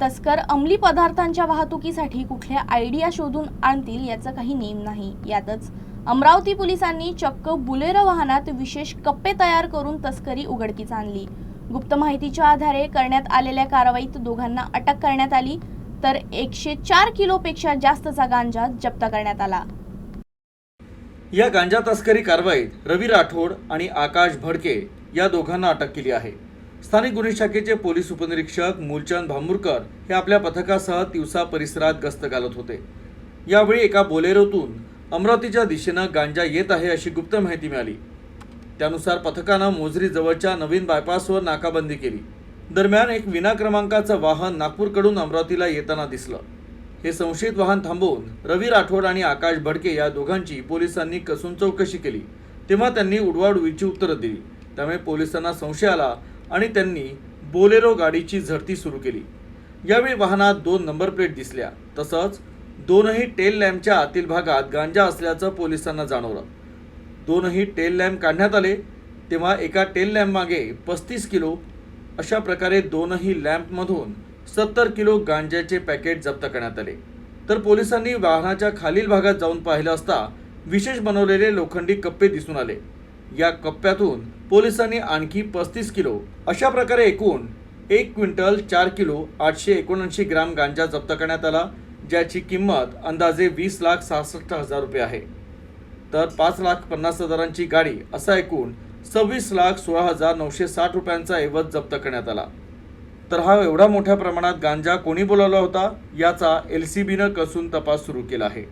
तस्कर अंमली पदार्थांच्या वाहतुकीसाठी कुठल्या आयडिया शोधून आणतील याचं काही नेम नाही. यातच अमरावती पोलिसांनी चक्क बुलेरो वाहनात विशेष कप्पे तयार करून तस्करी उघडकीस आणली. गुप्त माहितीच्या आधारे करण्यात आलेल्या कारवाईत दोघांना अटक करण्यात आली तर एकशे चार किलोपेक्षा जास्तचा गांजा जप्त करण्यात आला. या गांजा तस्करी कारवाईत रवी राठोड आणि आकाश भडके या दोघांना अटक केली आहे. स्थानिक गुन्हे शाखेचे पोलीस उपनिरीक्षक मूलचंद भांबुरकर हे आपल्या पथकासह तिवसा परिसरात गस्त घालत होते. यावेळी एका बोलेरोतून अमरावतीच्या दिशेनं गांजा येत आहे अशी गुप्त माहिती मिळाली. त्यानुसार पथकानं मोजरी जवळच्या नवीन बायपासवर नाकाबंदी केली. दरम्यान एक विना क्रमांकाचं वाहन नागपूरकडून अमरावतीला येताना दिसलं. हे संशयित वाहन थांबवून रवी राठोड आणि आकाश भडके या दोघांची पोलिसांनी कसून चौकशी केली. तेव्हा त्यांनी उडवाउडवीची उत्तरं दिली. त्यामुळे पोलिसांना संशय आला आणि त्यांनी बोलेरो गाडीची झडती सुरू केली. यावेळी वाहनात दोन नंबर प्लेट दिसल्या. तसंच दोनही टेल लॅम्पच्या आतील भागात गांजा असल्याचं पोलिसांना जाणवलं. दोनही टेल लॅम्प काढण्यात आले. तेव्हा एका टेल लॅम्प मागे पस्तीस किलो अशा प्रकारे दोनही लॅम्पमधून सत्तर किलो गांज्याचे पॅकेट जप्त करण्यात आले. तर पोलिसांनी वाहनाच्या खालील भागात जाऊन पाहिलं असता विशेष बनवलेले लोखंडी कप्पे दिसून आले. या कप्प्यातून पोलिसांनी आणखी पस्तीस किलो अशा प्रकारे एकूण एक क्विंटल चार किलो आठशे एकोणऐंशी ग्राम गांजा जप्त करण्यात आला ज्याची किंमत अंदाजे वीस लाख सहासष्ट हजार रुपये आहे. तर पाच लाख पन्नास हजारांची गाडी असा एकूण सव्वीस लाख सोळा हजार नऊशे साठ रुपयांचा ऐवज जप्त करण्यात आला. तर हा एवढा मोठ्या प्रमाणात गांजा कोणी बोलावला होता? याचा एल सी बीनं कसून तपास सुरू केला आहे.